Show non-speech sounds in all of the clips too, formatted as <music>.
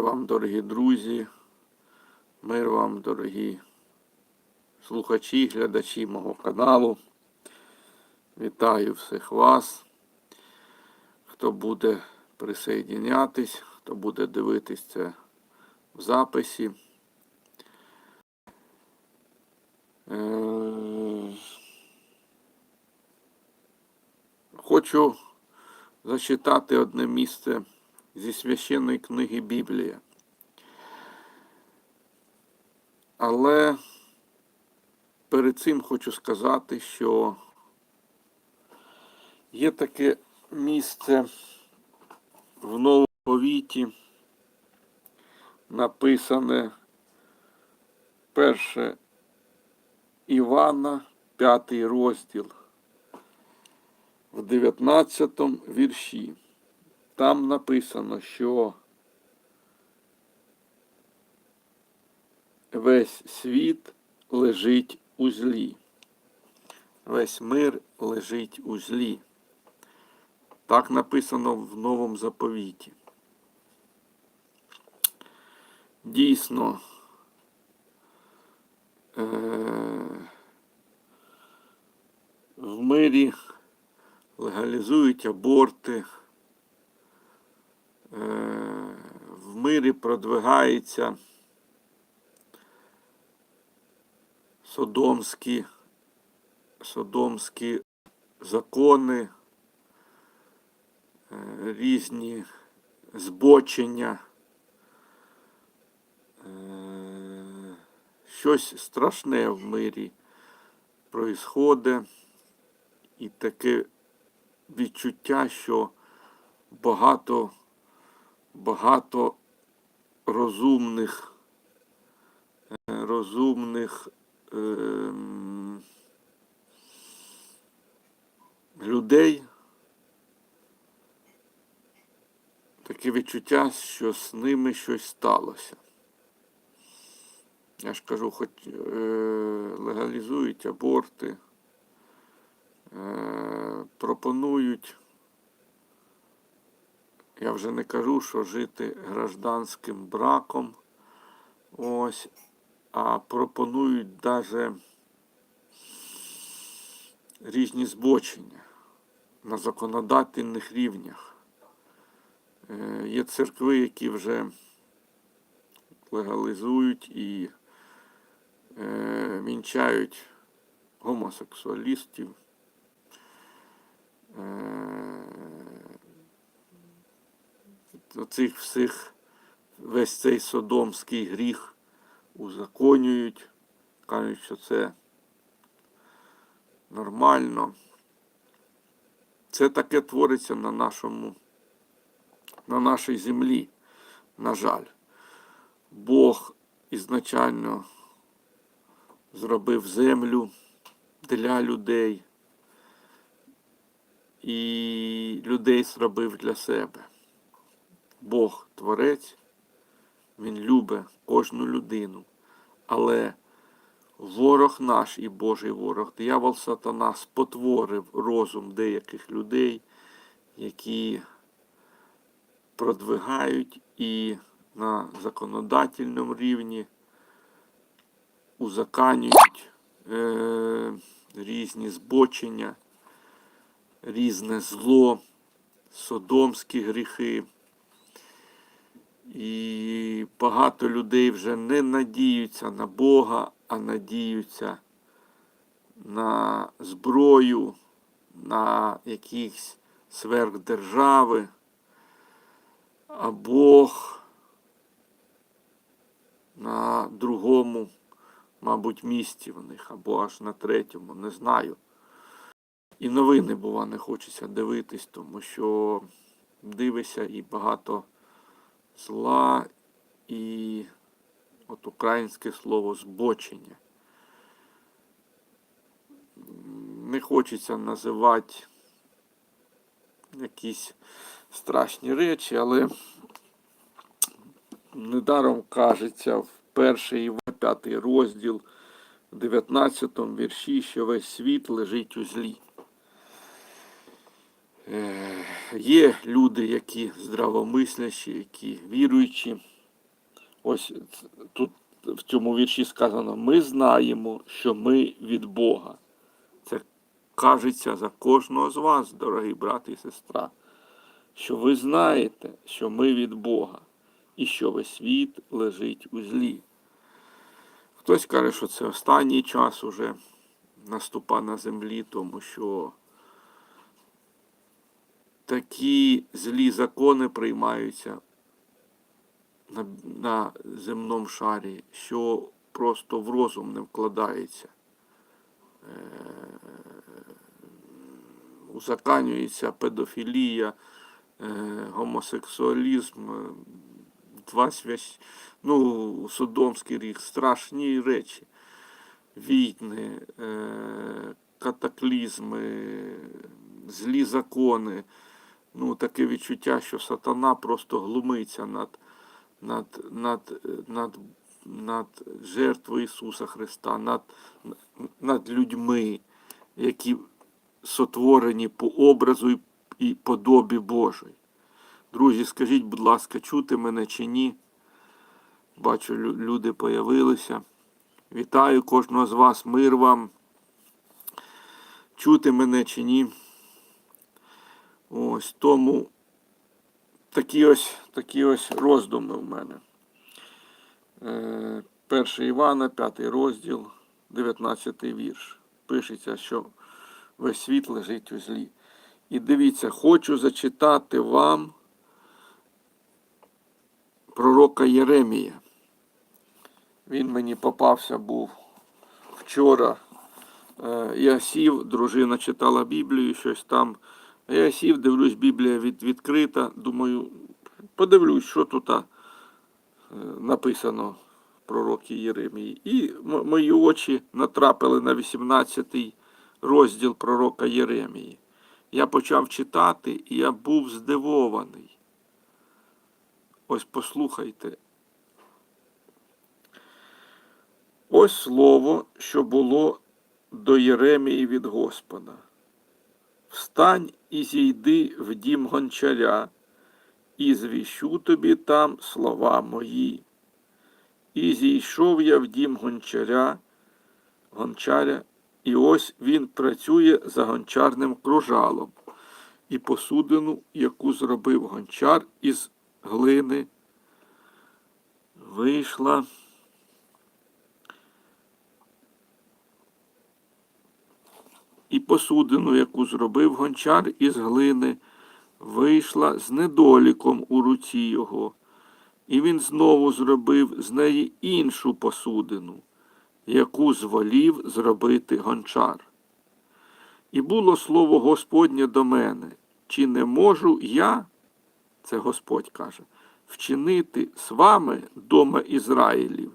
Вам, дорогі друзі, мир вам, дорогі слухачі, глядачі мого каналу. Вітаю всіх вас, хто буде присоєднятись, хто буде дивитись це в записі. Е, Хочу зачитати одне місце зі священної книги Біблія. Але перед цим хочу сказати, що є таке місце в Новому Повіті, написане перше Івана, п'ятий розділ, в 19 вірші. Там написано, що весь світ лежить у злі. Весь мир лежить у злі. Так написано в новому заповіті. Дійсно, е- в мирі легалізують аборти. Е, в мирі продвигаються содомські, содомські закони, е, різні збочення, Е, щось страшне в мирі проїсходить, і таке відчуття, що багато багато розумних, е, розумних ем, людей. Таке відчуття, що з ними щось сталося. Я ж кажу, хоч е, легалізують аборти, е, пропонують я вже не кажу, що жити гражданським браком. Ось, а пропонують навіть різні збочення на законодательних рівнях. Е, Є церкви, які вже легалізують і е, вінчають гомосексуалістів. Е, оцих всіх весь цей содомський гріх узаконюють, кажуть, що це нормально. Це таке твориться на нашому, на нашій землі, на жаль. Бог ізначально зробив землю для людей і людей зробив для себе. Бог Творець, Він любить кожну людину. Але ворог наш і Божий ворог, диявол сатана спотворив розум деяких людей, які продвигають і на законодательному рівні узаканюють е, різні збочення, різне зло, содомські гріхи. І багато людей вже не надіються на Бога, а надіються на зброю, на якісь сверхдержави. А Бог на другому, мабуть, місці в них, або аж на третьому, не знаю. І новини, бува, не хочеться дивитись, тому що дивишся і багато зла і от українське слово збочення. Не хочеться називати якісь страшні речі, але недаром кажеться в перший і п'ятий розділ в 19 вірші, що весь світ лежить у злі. Е, Є люди, які здравомислящі, які віруючі, Ось тут в цьому вірші сказано: ми знаємо, що ми від Бога. Це кажеться за кожного з вас, дорогі брати і сестра, що ви знаєте, що ми від Бога, і що весь світ лежить у злі. Хтось каже, що це останній час уже наступа на землі, тому що такі злі закони приймаються на, на земному шарі, що просто в розум не вкладається. Е, Узаканюється педофілія, е, гомосексуалізм, е, два свящ... ну, Содомський рік, страшні речі. Війни, е, катаклізми, злі закони. Ну, таке відчуття, що сатана просто глумиться над, над, над, над, над жертвою Ісуса Христа, над, над людьми, які сотворені по образу і- і подобі Божої. Друзі, скажіть, будь ласка, чути мене чи ні? Бачу, люди появилися. Вітаю кожного з вас, мир вам. Чути мене чи ні? Ось тому такі ось, такі ось роздуми в мене. Е, 1 Івана, 5 розділ, 19 вірш. Пишеться, що весь світ лежить у злі. І дивіться, хочу зачитати вам пророка Єремія. Він мені попався був вчора. Е, Я сів, дружина читала Біблію, щось там. А Я сів, дивлюсь, Біблія від, відкрита. Думаю, подивлюсь, що тут е, написано в пророкі Єремії. І мої очі натрапили на 18-й розділ пророка Єремії. Я почав читати, і я був здивований. Ось послухайте. Ось слово, що було до Єремії від Господа. Встань і зійди в дім гончаря, і звіщу тобі там слова мої. І зійшов я в дім гончаря, гончаря, і ось він працює за гончарним кружалом, і посудину, яку зробив гончар із глини, вийшла. І посудину, яку зробив гончар із глини, вийшла з недоліком у руці його, і він знову зробив з неї іншу посудину, яку зволів зробити гончар. І було слово Господнє до мене, чи не можу я, це Господь каже, вчинити з вами дома Ізраїлів,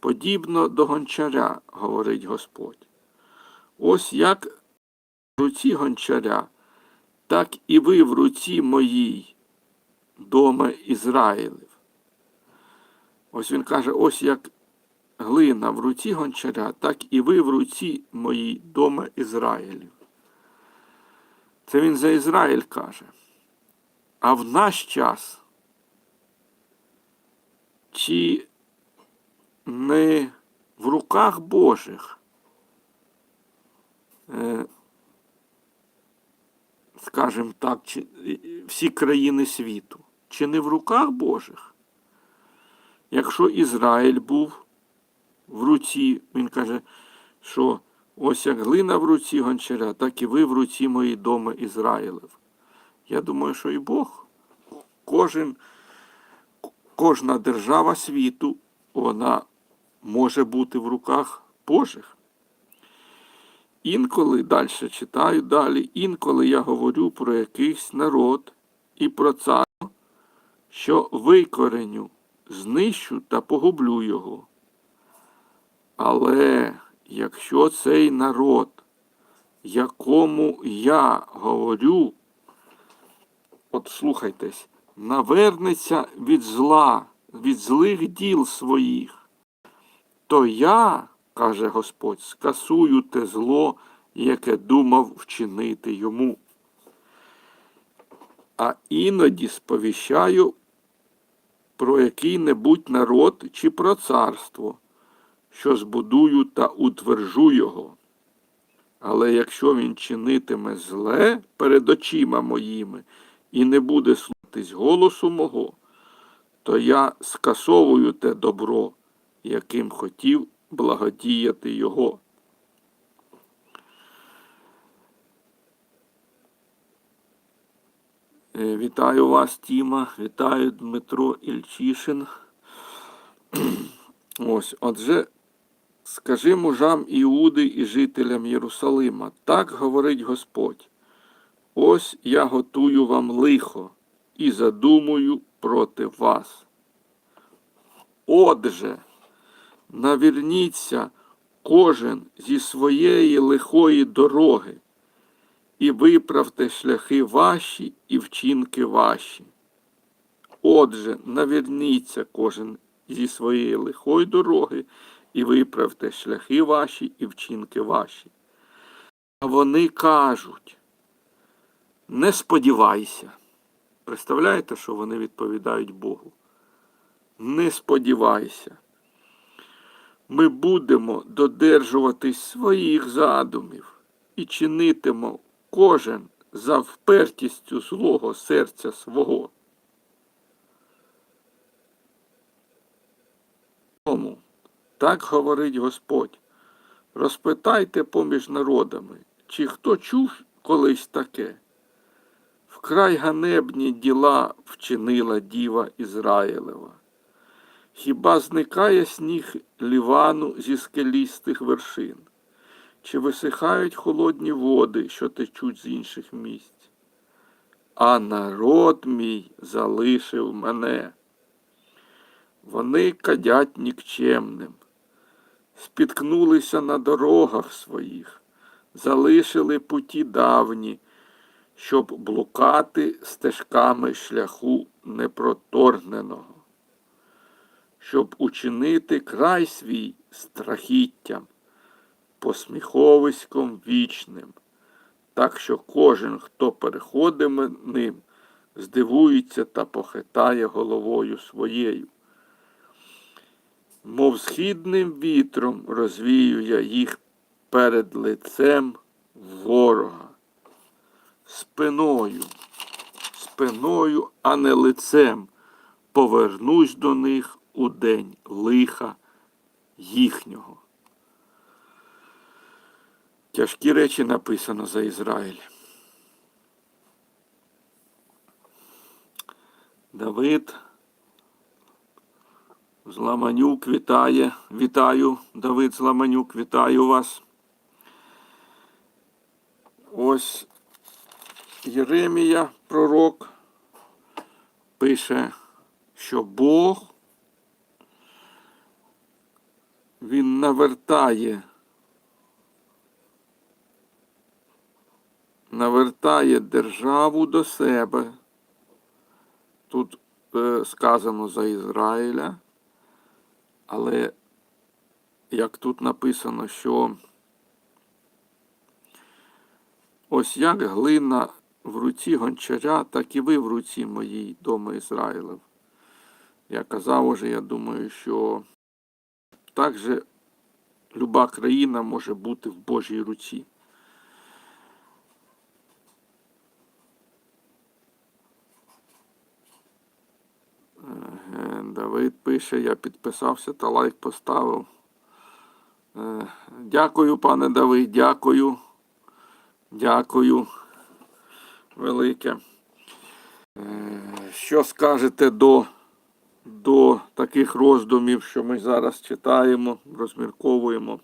подібно до гончаря, говорить Господь. Ось як в руці гончаря, так і ви в руці моїй, дома Ізраїлів. Ось він каже, ось як глина в руці гончаря, так і ви в руці моїй, дома Ізраїлів. Це він за Ізраїль каже. А в наш час чи не в руках Божих скажімо так, е, всі країни світу, чи не в руках Божих? Якщо Ізраїль був в руці, він каже, що ось як глина в руці гончаря, так і ви в руці мої доми Ізраїлев. Я думаю, що і Бог, кожен, кожна держава світу, вона може бути в руках Божих. Інколи далі читаю далі, інколи я говорю про якийсь народ і про царство, що викореню, знищу та погублю його. Але якщо цей народ, якому я говорю, от слухайтесь, навернеться від зла, від злих діл своїх, то я, каже Господь, скасую те зло, яке думав вчинити йому. А іноді сповіщаю про який-небудь народ чи про царство, що збудую та утвержу його. Але якщо він чинитиме зле перед очима моїми і не буде слухатись голосу мого, то я скасовую те добро, яким хотів благодіяти його. Е, Вітаю вас, Тіма, вітаю Дмитро Ільчишин. <clears throat> Ось, отже, скажи мужам Іуди і жителям Єрусалима, так говорить Господь. Ось я готую вам лихо і задумую проти вас. Отже, наверніться кожен зі своєї лихої дороги і виправте шляхи ваші і вчинки ваші. Отже, наверніться кожен зі своєї лихої дороги і виправте шляхи ваші і вчинки ваші. А вони кажуть, не сподівайся. Представляєте, що вони відповідають Богу? Не сподівайся. Ми будемо додержуватись своїх задумів і чинитимо кожен за впертістю злого серця свого. Тому так говорить Господь. Розпитайте поміж народами, чи хто чув колись таке. Вкрай ганебні діла вчинила діва Ізраїлева. Хіба зникає сніг лівану зі скелістих вершин? Чи висихають холодні води, що течуть з інших місць? А народ мій залишив мене. Вони кадять нікчемним, спіткнулися на дорогах своїх, залишили путі давні, щоб блукати стежками шляху непроторгненого, щоб учинити край свій страхіттям, посміховиськом вічним, так що кожен, хто переходиме ним, здивується та похитає головою своєю. Мов східним вітром розвію я їх перед лицем ворога, спиною, спиною, а не лицем, повернусь до них у день лиха їхнього. Тяжкі речі написано за Ізраїль. Давид Зламанюк вітає. Вітаю, Давид Зламанюк, вітаю вас. Ось Єремія, пророк, пише, що Бог він навертає, навертає державу до себе. Тут е, сказано за Ізраїля. Але як тут написано, що ось як глина в руці гончаря, так і ви в руці моїй, дома Ізраїлев. Я казав уже, я думаю, що так же люба країна може бути в Божій руці. Давид пише, я підписався та лайк поставив. Е, Дякую, пане Давид, дякую. Дякую. Велике. Е, Що скажете до, до таких роздумів, що ми зараз читаємо, розмірковуємо?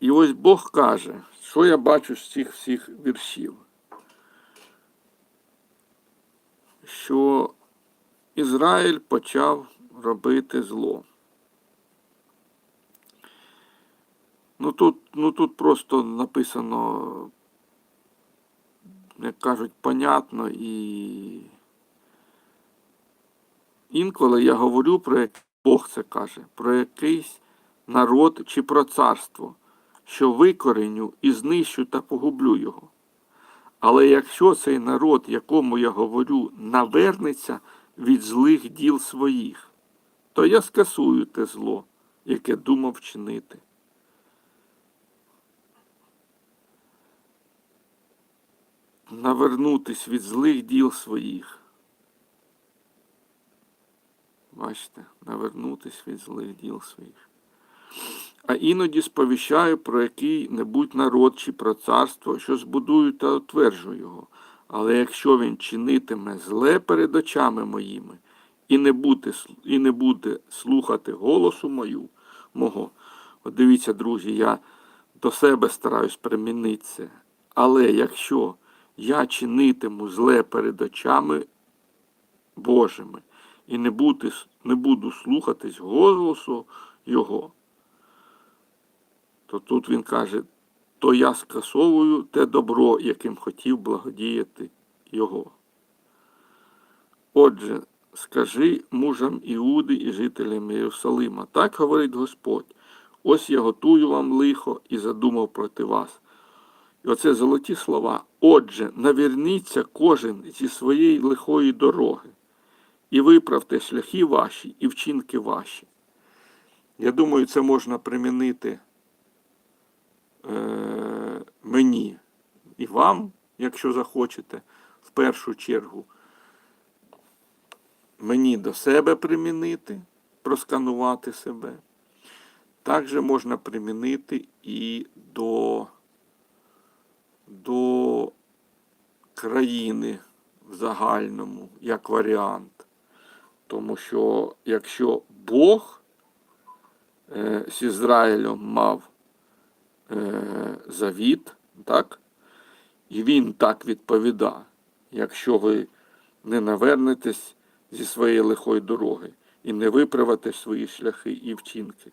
І ось Бог каже, що я бачу з цих всіх віршів. що Ізраїль почав робити зло. Ну тут, ну тут просто написано, як кажуть, понятно і інколи я говорю про як Бог це каже, про якийсь народ чи про царство, що викореню і знищу та погублю його. Але якщо цей народ, якому я говорю, навернеться від злих діл своїх, то я скасую те зло, яке думав вчинити. Навернутись від злих діл своїх. Бачите, навернутись від злих діл своїх. А іноді сповіщаю про який-небудь народ чи про царство, що збудую та утверджу його. Але якщо він чинитиме зле перед очами моїми і не буде, і не буде слухати голосу мою, мого, от дивіться, друзі, я до себе стараюсь примінити це. Але якщо я чинитиму зле перед очами Божими і не, бути, не буду слухатись голосу Його, то тут він каже, то я скасовую те добро, яким хотів благодіяти Його. Отже, скажи мужам Іуди і жителям Єрусалима, так говорить Господь, ось я готую вам лихо і задумав проти вас. І оце золоті слова. Отже, наверніться кожен зі своєї лихої дороги, і виправте шляхи ваші і вчинки ваші. Я думаю, це можна примінити е, мені і вам, якщо захочете, в першу чергу, мені до себе примінити, просканувати себе. Також можна примінити і до, до країни в загальному, як варіант. Тому що якщо Бог е, з Ізраїлем мав е, завіт, так? І він так відповідає, якщо ви не навернетесь зі своєї лихої дороги і не виправите свої шляхи і вчинки,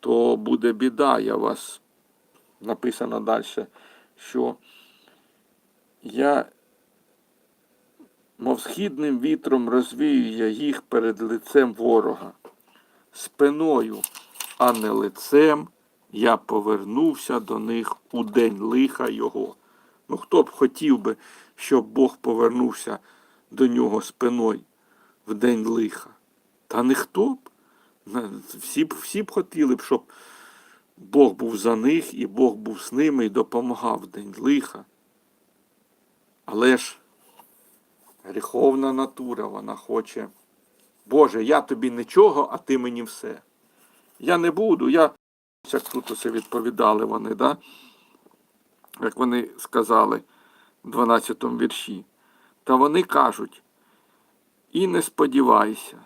то буде біда. Я вас написано далі, що я, мов східним вітром розвію я їх перед лицем ворога, спиною, а не лицем я повернувся до них у день лиха його. Ну, хто б хотів би, щоб Бог повернувся до нього спиною в день лиха? Та ніхто б. Всі б, всі б хотіли б, щоб Бог був за них і Бог був з ними і допомагав день лиха. Але ж гріховна натура, вона хоче. Боже, я тобі нічого, а ти мені все. Я не буду, я як тут усе відповідали вони, да? як вони сказали в 12 вірші. Та вони кажуть, і не сподівайся.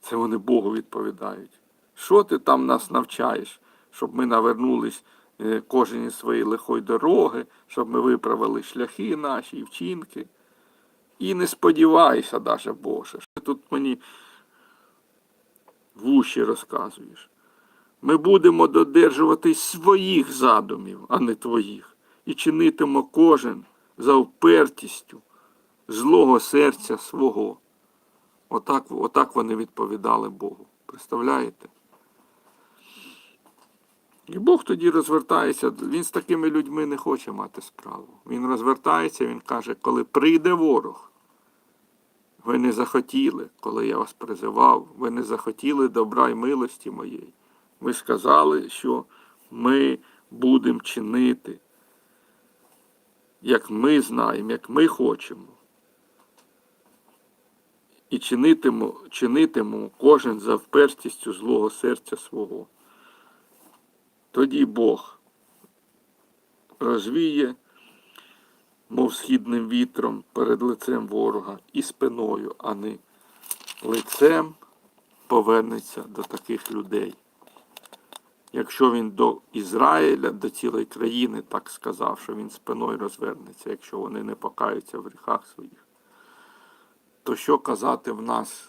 Це вони Богу відповідають. Що ти там нас навчаєш, щоб ми навернулись е, кожен із своєї лихої дороги, щоб ми виправили шляхи наші і вчинки. І не сподівайся, даже Боже. Що ти тут мені в уші розказуєш. Ми будемо додержуватись своїх задумів, а не твоїх, і чинитимо кожен за впертістю злого серця свого. Отак, отак вони відповідали Богу. Представляєте? І Бог тоді розвертається, він з такими людьми не хоче мати справу. Він розвертається, він каже, коли прийде ворог, ви не захотіли, коли я вас призивав, ви не захотіли добра й милості моєї. Ви сказали, що ми будемо чинити, як ми знаємо, як ми хочемо. І чинитиму, чинитиму кожен за впертістю злого серця свого. Тоді Бог розвіє, мов східним вітром перед лицем ворога і спиною, а не лицем повернеться до таких людей. Якщо він до Ізраїля, до цілої країни так сказав, що він спиною розвернеться, якщо вони не покаються в гріхах своїх, то що казати в нас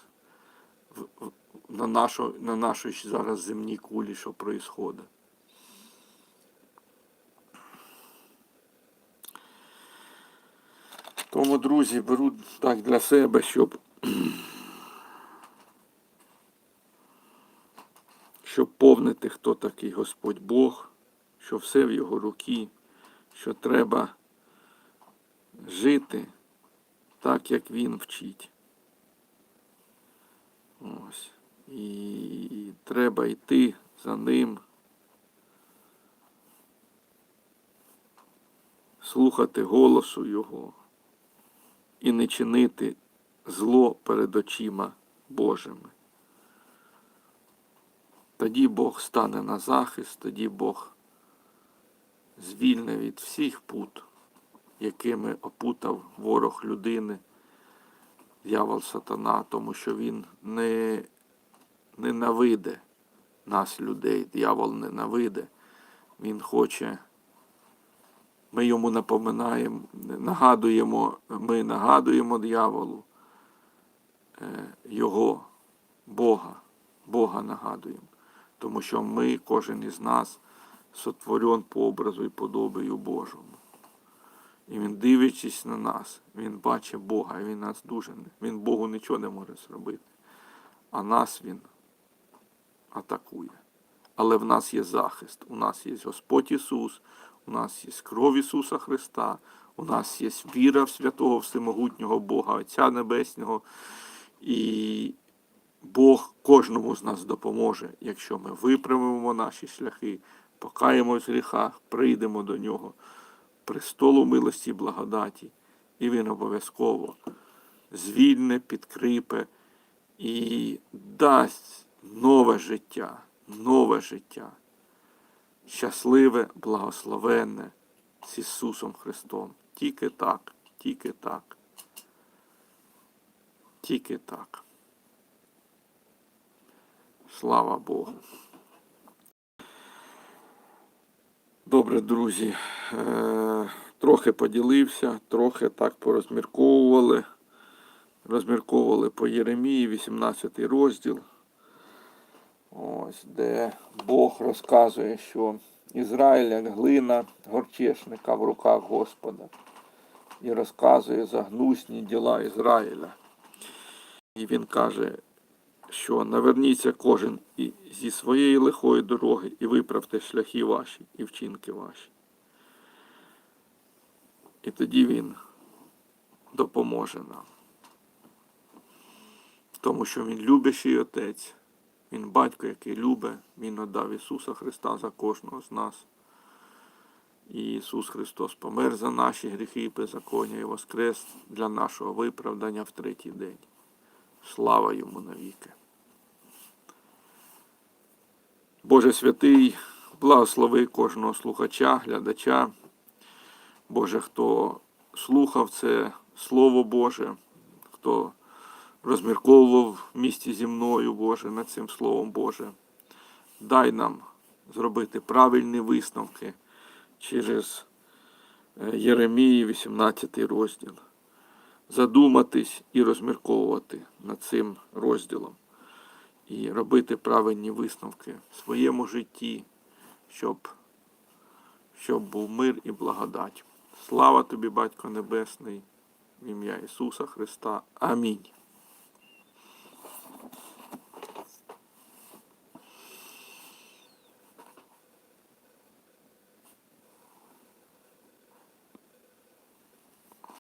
на, нашу, на нашій зараз земній кулі, що проїсходить? Тому, друзі, беру так для себе, щоб, щоб повнити, хто такий Господь Бог, що все в його руки, що треба жити так, як він вчить. Ось. І треба йти за ним, слухати голосу Його і не чинити зло перед очима Божими. Тоді Бог стане на захист, тоді Бог звільне від всіх пут, якими опутав ворог людини, дьявол сатана, тому що він не ненавиде нас, людей. Дьявол ненавиде. Він хоче. Ми йому напоминаємо, нагадуємо, ми нагадуємо дьяволу е, його, Бога, Бога нагадуємо. Тому що ми, кожен із нас, сотворен по образу і подобію Божому. І він, дивлячись на нас, він бачить Бога, він нас дуже. Він Богу нічого не може зробити. А нас він атакує. Але в нас є захист. У нас є Господь Ісус, у нас є кров Ісуса Христа, у нас є віра в святого Всемогутнього Бога, Отця Небесного. І Бог кожному з нас допоможе, якщо ми виправимо наші шляхи, покаємось в гріхах, прийдемо до Нього, престолу милості і благодаті, і Він обов'язково звільне, підкріпе і дасть нове життя, нове життя, щасливе, благословенне з Ісусом Христом. Тільки так, тільки так. Тільки так. Слава Богу. Добре, друзі. Е, Трохи поділився, трохи так порозмірковували. Розмірковували по Єремії, 18 розділ. Ось де Бог розказує, що Ізраїль як глина горчешника в руках Господа. І розказує за гнусні діла Ізраїля. І він каже, що наверніться кожен і зі своєї лихої дороги і виправте шляхи ваші і вчинки ваші. І тоді він допоможе нам. Тому що він любящий отець, він батько, який любить, він отдав Ісуса Христа за кожного з нас. І Ісус Христос помер за наші гріхи і беззаконня і воскрес для нашого виправдання в третій день. Слава йому навіки. Боже святий, благослови кожного слухача, глядача. Боже, хто слухав це Слово Боже, хто розмірковував в місті зі мною, Боже, над цим Словом Боже. Дай нам зробити правильні висновки через е, Єремії, 18 розділ. Задуматись і розмірковувати над цим розділом. І робити правильні висновки в своєму житті, щоб, щоб був мир і благодать. Слава тобі, Батько Небесний, в ім'я Ісуса Христа. Амінь.